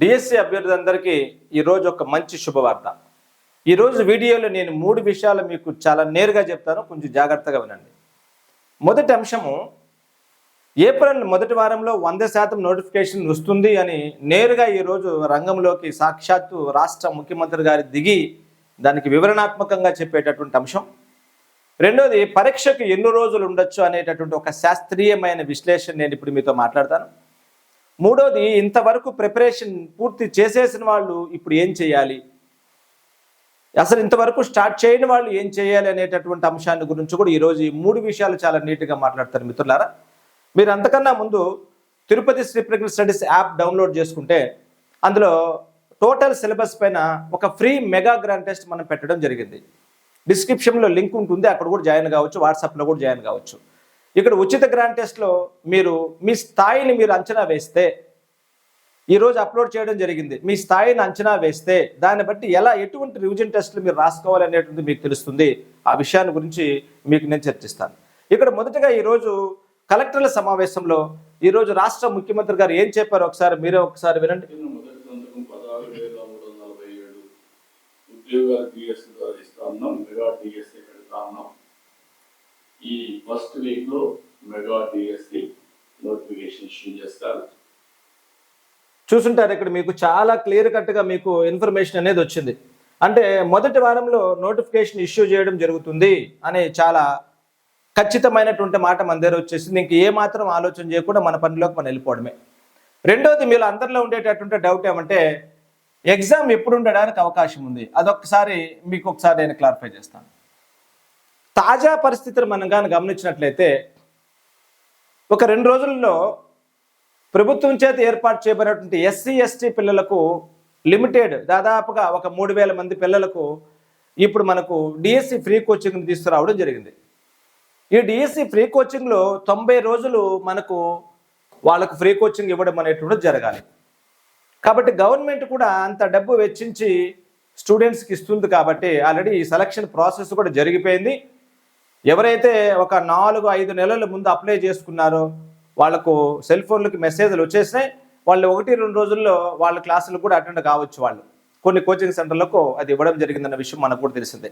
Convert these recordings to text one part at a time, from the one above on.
DSC అభ్యర్థులందరికీ ఈరోజు ఒక మంచి శుభవార్త. ఈరోజు వీడియోలో నేను మూడు విషయాలు మీకు చాలా నేరుగా చెప్తాను. కొంచెం జాగ్రత్తగా వినండి. మొదటి అంశము ఏప్రిల్ మొదటి వారంలో వంద శాతం నోటిఫికేషన్ వస్తుంది అని నేరుగా ఈరోజు రంగంలోకి సాక్షాత్తు రాష్ట్ర ముఖ్యమంత్రి గారి దిగి దానికి వివరణాత్మకంగా చెప్పేటటువంటి అంశం. రెండోది పరీక్షకు ఎన్ని రోజులు ఉండొచ్చు అనేటటువంటి ఒక శాస్త్రీయమైన విశ్లేషణ నేను ఇప్పుడు మీతో మాట్లాడతాను. మూడోది ఇంతవరకు ప్రిపరేషన్ పూర్తి చేసేసిన వాళ్ళు ఇప్పుడు ఏం చేయాలి? అసలు ఇంతవరకు స్టార్ట్ చేయని వాళ్ళు ఏం చేయాలి అనేటటువంటి అంశాన్ని గురించి కూడా ఈరోజు ఈ మూడు విషయాలు చాలా నీట్గా మాట్లాడతారు మిత్రులారా. మీరు అంతకన్నా ముందు తిరుపతి శ్రీ ప్రకృతి స్టడీస్ యాప్ డౌన్లోడ్ చేసుకుంటే అందులో టోటల్ సిలబస్ పైన ఒక ఫ్రీ మెగా గ్రాండ్ టెస్ట్ మనం పెట్టడం జరిగింది. డిస్క్రిప్షన్లో లింక్ ఉంటుంది అక్కడ కూడా జాయిన్ కావచ్చు వాట్సాప్లో కూడా జాయిన్ కావచ్చు. ఇక్కడ ఉచిత గ్రాండ్ టెస్ట్లో మీరు మీ స్థాయిని మీరు అంచనా వేస్తే ఈరోజు అప్లోడ్ చేయడం జరిగింది. మీ స్థాయిని అంచనా వేస్తే దాన్ని బట్టి ఎలా ఎటువంటి రివిజన్ టెస్ట్లు మీరు రాసుకోవాలి అనేటువంటి మీకు తెలుస్తుంది. ఆ విషయాన్ని గురించి మీకు నేను చర్చిస్తాను. ఇక్కడ మొదటగా ఈరోజు కలెక్టర్ల సమావేశంలో ఈరోజు రాష్ట్ర ముఖ్యమంత్రి గారు ఏం చెప్పారు ఒకసారి మీరే ఒకసారి వినండి. ఉద్యోగాలు డిఎస్ ద్వారా ఇస్తా ఉన్నాం. మెగా డిఎస్సి పెడతా ఉన్నాం. ఈ ఫస్ట్ వీక్లో మెగా డిఎస్సి నోటిఫికేషన్ ఇష్యూ చేస్తారు. చూసుంటారు ఇక్కడ మీకు చాలా క్లియర్ కట్గా మీకు ఇన్ఫర్మేషన్ అనేది వచ్చింది. అంటే మొదటి వారంలో నోటిఫికేషన్ ఇష్యూ చేయడం జరుగుతుంది అనే చాలా ఖచ్చితమైనటువంటి మాట మన దగ్గర వచ్చేసింది. ఇంక ఏ మాత్రం ఆలోచన చేయకుండా మన పనిలోకి మనం వెళ్ళిపోవడమే. రెండోది మీరు అందరిలో ఉండేటటువంటి డౌట్ ఏమంటే ఎగ్జామ్ ఎప్పుడు ఉండడానికి అవకాశం ఉంది? అదొకసారి మీకు ఒకసారి నేను క్లారిఫై చేస్తాను. తాజా పరిస్థితులు మనం కానీ గమనించినట్లయితే ఒక రెండు రోజుల్లో ప్రభుత్వం చేత ఏర్పాటు చేయబడినటువంటి ఎస్సీ ఎస్టీ పిల్లలకు లిమిటెడ్ దాదాపుగా ఒక మూడు వేల మంది పిల్లలకు ఇప్పుడు మనకు డిఎస్సి ఫ్రీ కోచింగ్ తీసుకురావడం జరిగింది. ఈ డిఎస్సి ఫ్రీ కోచింగ్లో తొంభై రోజులు మనకు వాళ్ళకు ఫ్రీ కోచింగ్ ఇవ్వడం అనేటువంటిది జరగాలి. కాబట్టి గవర్నమెంట్ కూడా అంత డబ్బు వెచ్చించి స్టూడెంట్స్కి ఇస్తుంది కాబట్టి ఆల్రెడీ ఈ సెలక్షన్ ప్రాసెస్ కూడా జరిగిపోయింది. ఎవరైతే ఒక నాలుగు ఐదు నెలల ముందు అప్లై చేసుకున్నారో వాళ్ళకు సెల్ ఫోన్లకి మెసేజ్లు వచ్చేసినాయి వాళ్ళు ఒకటి రెండు రోజుల్లో వాళ్ళ క్లాసులు కూడా అటెండ్ కావచ్చు వాళ్ళు. కొన్ని కోచింగ్ సెంటర్లకు అది ఇవ్వడం జరిగిందన్న విషయం మనకు కూడా తెలిసిందే.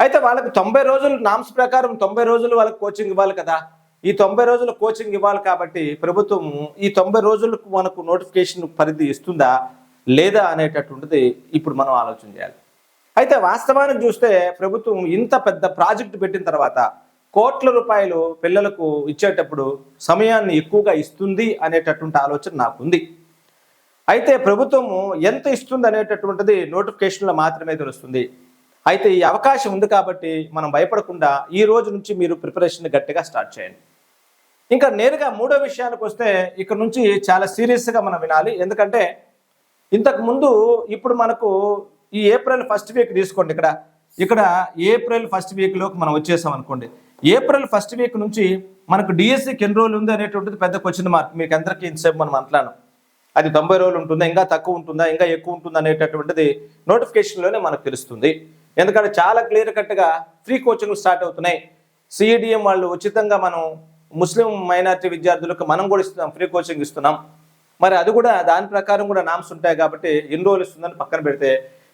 అయితే వాళ్ళకి తొంభై రోజులు నామ్స్ ప్రకారం తొంభై రోజులు వాళ్ళకి కోచింగ్ ఇవ్వాలి కదా. ఈ తొంభై రోజులు కోచింగ్ ఇవ్వాలి కాబట్టి ప్రభుత్వం ఈ తొంభై రోజులకు మనకు నోటిఫికేషన్ పరిధి ఇస్తుందా లేదా అనేటటువంటిది ఇప్పుడు మనం ఆలోచన చేయాలి. అయితే వాస్తవానికి చూస్తే ప్రభుత్వం ఇంత పెద్ద ప్రాజెక్టు పెట్టిన తర్వాత కోట్ల రూపాయలు పిల్లలకు ఇచ్చేటప్పుడు సమయాన్ని ఎక్కువగా ఇస్తుంది అనేటటువంటి ఆలోచన నాకుంది. అయితే ప్రభుత్వము ఎంత ఇస్తుంది అనేటటువంటిది నోటిఫికేషన్లో మాత్రమే తెలుస్తుంది. అయితే ఈ అవకాశం ఉంది కాబట్టి మనం భయపడకుండా ఈ రోజు నుంచి మీరు ప్రిపరేషన్ గట్టిగా స్టార్ట్ చేయండి. ఇంకా నేరుగా మూడో విషయానికి వస్తే ఇక్కడ నుంచి చాలా సీరియస్గా మనం వినాలి. ఎందుకంటే ఇంతకు ముందు ఇప్పుడు మనకు ఈ ఏప్రిల్ ఫస్ట్ వీక్ తీసుకోండి ఇక్కడ. ఇక్కడ ఏప్రిల్ ఫస్ట్ వీక్లోకి మనం వచ్చేసాం అనుకోండి. ఏప్రిల్ ఫస్ట్ వీక్ నుంచి మనకు డిఎస్సికి ఎన్ని రోజులు ఉంది అనేటువంటిది పెద్ద క్వశ్చన్ మార్క్ మీకు అందరికీ ఇంతసేపు మనం అంటున్నాను. అది తొంభై రోజులు ఉంటుందా? ఇంకా తక్కువ ఉంటుందా? ఇంకా ఎక్కువ ఉంటుందా అనేటటువంటిది నోటిఫికేషన్లోనే మనకు తెలుస్తుంది. ఎందుకంటే చాలా క్లియర్ కట్గా ఫ్రీ కోచింగ్ స్టార్ట్ అవుతున్నాయి. సిఈడిఎం వాళ్ళు ఉచితంగా మనం ముస్లిం మైనారిటీ విద్యార్థులకు మనం కూడా ఇస్తున్నాం ఫ్రీ కోచింగ్ ఇస్తున్నాం. మరి అది కూడా దాని ప్రకారం కూడా నామ్స్ ఉంటాయి కాబట్టి ఎన్ని రోజులు ఇస్తుందని పక్కన పెడితే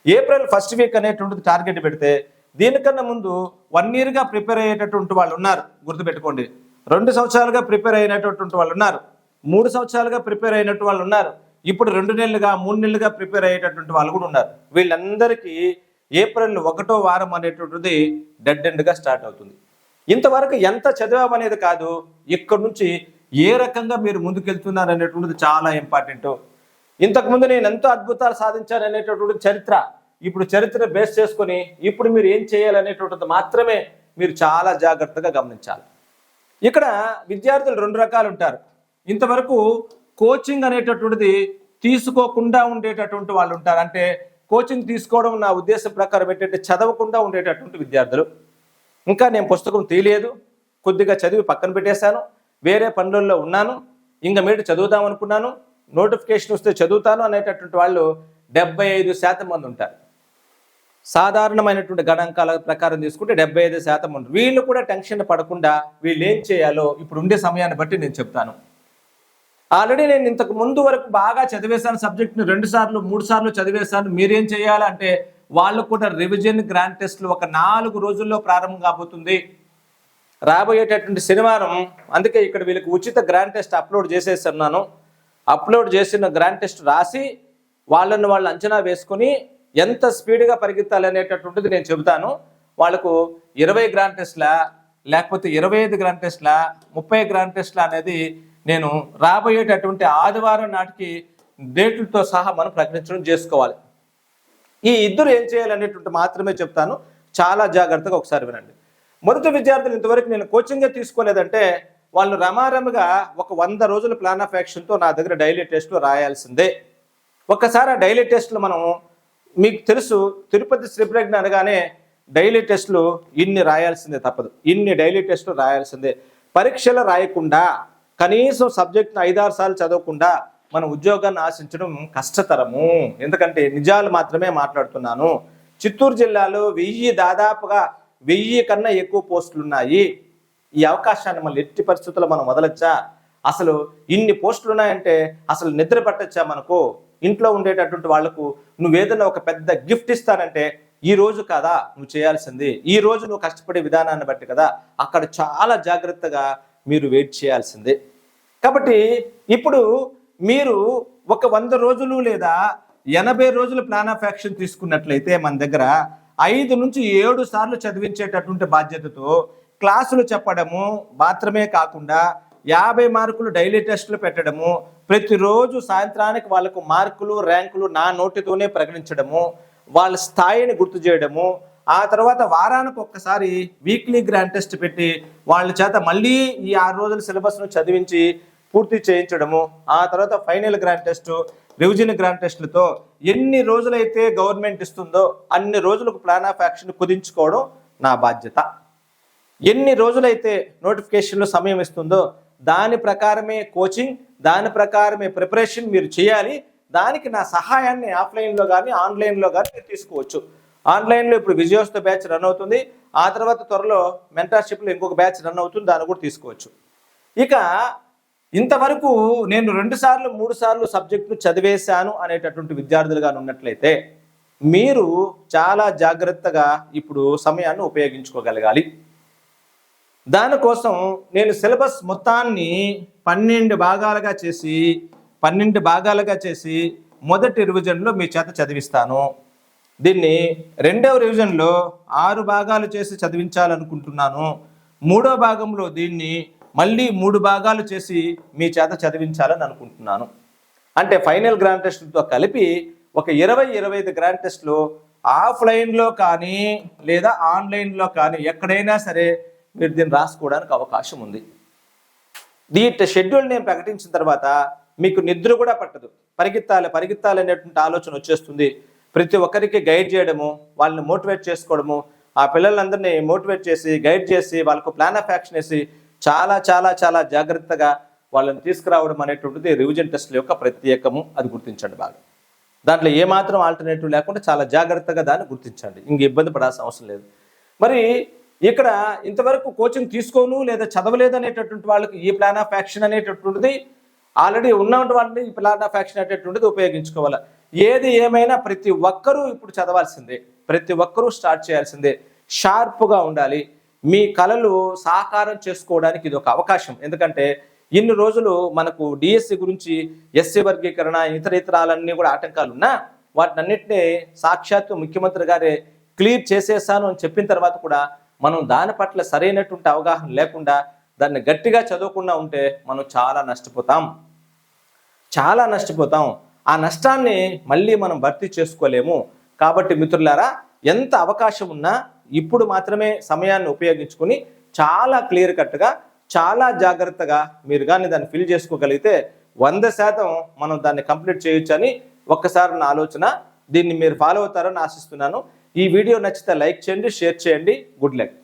ఏప్రిల్ ఫస్ట్ వీక్ అనేటువంటిది టార్గెట్ పెడితే దీనికన్నా ముందు వన్ ఇయర్గా ప్రిపేర్ అయ్యేటటువంటి వాళ్ళు ఉన్నారు గుర్తుపెట్టుకోండి. రెండు సంవత్సరాలుగా ప్రిపేర్ అయినటువంటి వాళ్ళు ఉన్నారు మూడు సంవత్సరాలుగా ప్రిపేర్ అయినట్టు వాళ్ళు ఉన్నారు ఇప్పుడు రెండు నెలలుగా మూడు నెలలుగా ప్రిపేర్ అయ్యేటటువంటి వాళ్ళు కూడా ఉన్నారు. వీళ్ళందరికీ ఏప్రిల్ ఒకటో వారం అనేటువంటిది డెడ్ ఎండ్గా స్టార్ట్ అవుతుంది. ఇంతవరకు ఎంత చదివామనేది కాదు ఇక్కడ నుంచి ఏ రకంగా మీరు ముందుకెళ్తున్నారు అనేటువంటిది చాలా ఇంపార్టెంట్ ఇంతకుముందు నేను ఎంతో అద్భుతాలు సాధించాను అనేటటువంటి చరిత్ర ఇప్పుడు చరిత్ర బేస్ చేసుకొని ఇప్పుడు మీరు ఏం చేయాలనేటువంటిది మాత్రమే మీరు చాలా జాగ్రత్తగా గమనించాలి. ఇక్కడ విద్యార్థులు రెండు రకాలు ఉంటారు. ఇంతవరకు కోచింగ్ అనేటటువంటిది తీసుకోకుండా ఉండేటటువంటి వాళ్ళు ఉంటారు. అంటే కోచింగ్ తీసుకోవడం నా ఉద్దేశం ప్రకారం ఏంటంటే చదవకుండా ఉండేటటువంటి విద్యార్థులు. ఇంకా నేను పుస్తకం తీయలేదు. కొద్దిగా చదివి పక్కన పెట్టేశాను. వేరే పనులలో ఉన్నాను. ఇంకా మీరు చదువుదాం అనుకున్నాను. నోటిఫికేషన్ వస్తే చదువుతాను అనేటటువంటి వాళ్ళు డెబ్బై ఐదు శాతం మంది ఉంటారు. సాధారణమైనటువంటి గణాంకాల ప్రకారం తీసుకుంటే డెబ్బై ఐదు శాతం ఉంటారు వీళ్ళు కూడా టెన్షన్ పడకుండా వీళ్ళు ఏం చేయాలో ఇప్పుడు ఉండే సమయాన్ని బట్టి నేను చెప్తాను. ఆల్రెడీ నేను ఇంతకు ముందు వరకు బాగా చదివేశాను సబ్జెక్ట్ని రెండు సార్లు మూడు సార్లు చదివేశాను. మీరేం చేయాలంటే వాళ్ళు కూడా రివిజన్ గ్రాండ్ టెస్ట్లు ఒక నాలుగు రోజుల్లో ప్రారంభం కాబోతుంది. రాబోయేటటువంటి శనివారం అందుకే ఇక్కడ వీళ్ళకి ఉచిత గ్రాండ్ టెస్ట్ అప్లోడ్ చేసేస్తున్నాను. అప్లోడ్ చేసిన గ్రాండ్ టెస్ట్ రాసి వాళ్ళని వాళ్ళు అంచనా వేసుకొని ఎంత స్పీడ్గా పరిగెత్తాలి అనేటటువంటిది నేను చెబుతాను. వాళ్ళకు ఇరవై గ్రాండ్ టెస్ట్లా లేకపోతే ఇరవై ఐదు గ్రాండ్ టెస్ట్లా ముప్పై గ్రాండ్ టెస్ట్లా అనేది నేను రాబోయేటటువంటి ఆదివారం నాటికి డేట్లతో సహా మనం ప్రకటించడం చేసుకోవాలి. ఈ ఇద్దరు ఏం చేయాలనేటువంటి మాత్రమే చెప్తాను. చాలా జాగ్రత్తగా ఒకసారి వినండి. మొదటి విద్యార్థులు ఇంతవరకు నేను కోచింగే తీసుకోలేదంటే వాళ్ళు రమారమగా ఒక వంద రోజుల ప్లాన్ ఆఫ్ యాక్షన్తో నా దగ్గర డైలీ టెస్ట్లు రాయాల్సిందే. ఒక్కసారి ఆ డైలీ టెస్ట్లు మనం మీకు తెలుసు తిరుపతి శ్రీప్రజ్ఞ అనగానే డైలీ టెస్టులు ఇన్ని రాయాల్సిందే తప్పదు. ఇన్ని డైలీ టెస్టులు రాయాల్సిందే. పరీక్షలు రాయకుండా కనీసం సబ్జెక్ట్ను ఐదారు సార్లు చదవకుండా మన ఉద్యోగాన్ని ఆశించడం కష్టతరము. ఎందుకంటే నిజాలు మాత్రమే మాట్లాడుతున్నాను. చిత్తూరు జిల్లాలో వెయ్యి దాదాపుగా వెయ్యి కన్నా ఎక్కువ పోస్టులు ఉన్నాయి ఈ అవకాశాన్ని మళ్ళీ ఎట్టి పరిస్థితుల్లో మనం వదలొచ్చా? అసలు ఇన్ని పోస్టులు ఉన్నాయంటే అసలు నిద్ర పట్టచ్చా మనకు? ఇంట్లో ఉండేటటువంటి వాళ్ళకు నువ్వేదైనా ఒక పెద్ద గిఫ్ట్ ఇస్తానంటే ఈ రోజు కాదా నువ్వు చేయాల్సింది? ఈ రోజు నువ్వు కష్టపడే విధానాన్ని బట్టి కదా అక్కడ చాలా జాగ్రత్తగా మీరు వెయిట్ చేయాల్సిందే. కాబట్టి ఇప్పుడు మీరు ఒక వంద రోజులు లేదా ఎనభై రోజులు ప్లాన్ ఆఫ్ యాక్షన్ తీసుకున్నట్లయితే మన దగ్గర ఐదు నుంచి ఏడు సార్లు చదివించేటటువంటి బాధ్యతతో క్లాసులు చెప్పడము మాత్రమే కాకుండా యాభై మార్కులు డైలీ టెస్టులు పెట్టడము ప్రతిరోజు సాయంత్రానికి వాళ్ళకు మార్కులు ర్యాంకులు నా నోటితోనే ప్రకటించడము వాళ్ళ స్థాయిని గుర్తు చేయడము ఆ తర్వాత వారానికి ఒక్కసారి వీక్లీ గ్రాండ్ టెస్ట్ పెట్టి వాళ్ళ చేత మళ్ళీ ఈ ఆరు రోజుల సిలబస్ను చదివించి పూర్తి చేయించడము ఆ తర్వాత final grand test revision grand టెస్ట్లతో ఎన్ని రోజులైతే గవర్నమెంట్ ఇస్తుందో అన్ని రోజులకు ప్లాన్ ఆఫ్ యాక్షన్ కుదించుకోవడం నా బాధ్యత. ఎన్ని రోజులైతే నోటిఫికేషన్లో సమయం ఇస్తుందో దాని ప్రకారమే కోచింగ్ దాని ప్రకారమే ప్రిపరేషన్ మీరు చేయాలి. దానికి నా సహాయాన్ని ఆఫ్లైన్లో కానీ ఆన్లైన్లో కానీ మీరు తీసుకోవచ్చు. ఆన్లైన్లో ఇప్పుడు విజయోస్తో బ్యాచ్ రన్ అవుతుంది. ఆ తర్వాత త్వరలో మెంటర్షిప్లో ఇంకొక బ్యాచ్ రన్ అవుతుంది. దాన్ని కూడా తీసుకోవచ్చు. ఇక ఇంతవరకు నేను రెండు సార్లు మూడు సార్లు సబ్జెక్టును చదివేశాను అనేటటువంటి విద్యార్థులుగా ఉన్నట్లయితే మీరు చాలా జాగ్రత్తగా ఇప్పుడు సమయాన్ని ఉపయోగించుకోగలగాలి. దానికోసం నేను సిలబస్ మొత్తాన్ని పన్నెండు భాగాలుగా చేసి పన్నెండు భాగాలుగా చేసి మొదటి రివిజన్లో మీ చేత చదివిస్తాను. దీన్ని రెండవ రివిజన్లో ఆరు భాగాలు చేసి చదివించాలనుకుంటున్నాను. మూడో భాగంలో దీన్ని మళ్ళీ మూడు భాగాలు చేసి మీ చేత చదివించాలని అనుకుంటున్నాను. అంటే ఫైనల్ గ్రాండ్ టెస్ట్తో కలిపి ఒక ఇరవై ఇరవై ఐదు గ్రాండ్ టెస్ట్లు ఆఫ్లైన్లో కానీ లేదా ఆన్లైన్లో కానీ ఎక్కడైనా సరే మీరు దీన్ని రాసుకోవడానికి అవకాశం ఉంది. దీంట్ షెడ్యూల్ నేను ప్రకటించిన తర్వాత మీకు నిద్ర కూడా పట్టదు. పరిగెత్తాలి పరిగెత్తాలి అనేటువంటి ఆలోచన వచ్చేస్తుంది. ప్రతి ఒక్కరికి గైడ్ చేయడము వాళ్ళని మోటివేట్ చేసుకోవడము ఆ పిల్లలందరినీ మోటివేట్ చేసి గైడ్ చేసి వాళ్ళకు ప్లాన్ ఆఫ్ యాక్షన్ వేసి చాలా చాలా చాలా జాగ్రత్తగా వాళ్ళని తీసుకురావడం అనేటువంటిది రివిజన్ టెస్ట్ల యొక్క ప్రత్యేకము అది గుర్తించండి బాగా. దాంట్లో ఏమాత్రం ఆల్టర్నేటివ్ లేకుండా చాలా జాగ్రత్తగా దాన్ని గుర్తించండి. ఇంక ఇబ్బంది పడాల్సిన అవసరం లేదు. మరి ఇక్కడ ఇంతవరకు కోచింగ్ తీసుకోను లేదా చదవలేదు అనేటటువంటి వాళ్ళకి ఈ ప్లాన్ ఆఫ్ యాక్షన్ అనేటటువంటిది ఆల్రెడీ ఉన్నటువంటి ఈ ప్లాన్ ఆఫ్ యాక్షన్ అనేటటువంటిది ఉపయోగించుకోవాలి. ఏది ఏమైనా ప్రతి ఒక్కరూ ఇప్పుడు చదవాల్సిందే. ప్రతి ఒక్కరూ స్టార్ట్ చేయాల్సిందే. షార్ప్గా ఉండాలి. మీ కళలు సాకారం చేసుకోవడానికి ఇది ఒక అవకాశం. ఎందుకంటే ఇన్ని రోజులు మనకు డిఎస్సి గురించి ఎస్సీ వర్గీకరణ ఇతర ఇతరాలన్నీ కూడా ఆటంకాలు ఉన్నా వాటినన్నింటినీ సాక్షాత్తు ముఖ్యమంత్రి గారే క్లియర్ చేసేసాను అని చెప్పిన తర్వాత కూడా మనం దాని పట్ల సరైనటువంటి అవగాహన లేకుండా దాన్ని గట్టిగా చదవకుండా ఉంటే మనం చాలా నష్టపోతాం. చాలా నష్టపోతాం. ఆ నష్టాన్ని మళ్ళీ మనం భర్తీ చేసుకోలేము. కాబట్టి మిత్రులారా ఎంత అవకాశం ఉన్నా ఇప్పుడు మాత్రమే సమయాన్ని ఉపయోగించుకొని చాలా క్లియర్ కట్గా చాలా జాగ్రత్తగా మీరు కానీ దాన్ని ఫిల్ చేసుకోగలిగితే వంద శాతం మనం దాన్ని కంప్లీట్ చేయొచ్చని ఒక్కసారి నా ఆలోచన. దీన్ని మీరు ఫాలో అవుతారని ఆశిస్తున్నాను. ఈ వీడియో నచ్చితే లైక్ చేయండి షేర్ చేయండి. Good luck.